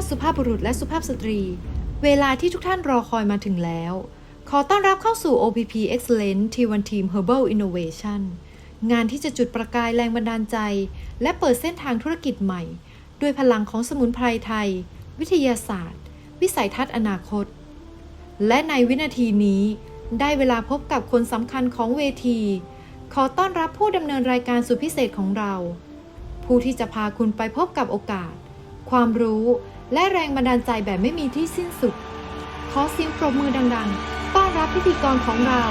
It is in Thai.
านสุภาพบุรุษและสุภาพสตรี เวลาที่ทุกท่านรอคอยมาถึงแล้ว ขอต้อนรับเข้าสู่ OPP Excellence T1 Team Herbal Innovation งานที่จะจุดประกายแรงบันดาลใจ และเปิดเส้นทางธุรกิจใหม่ ด้วยพลังของสมุนไพรไทย วิทยาศาสตร์ วิสัยทัศน์อนาคต และในวินาทีนี้ ได้เวลาพบกับคนสำคัญของเวที ขอต้อนรับผู้ดำเนินรายการสุดพิเศษของเรา ผู้ที่จะพาคุณไปพบกับโอกาส ความรู้และแรงบันดาลใจแบบไม่มีที่สิ้นสุด ขอเสียงปรบมือดังๆ ต้อนรับพิธีกรของเรา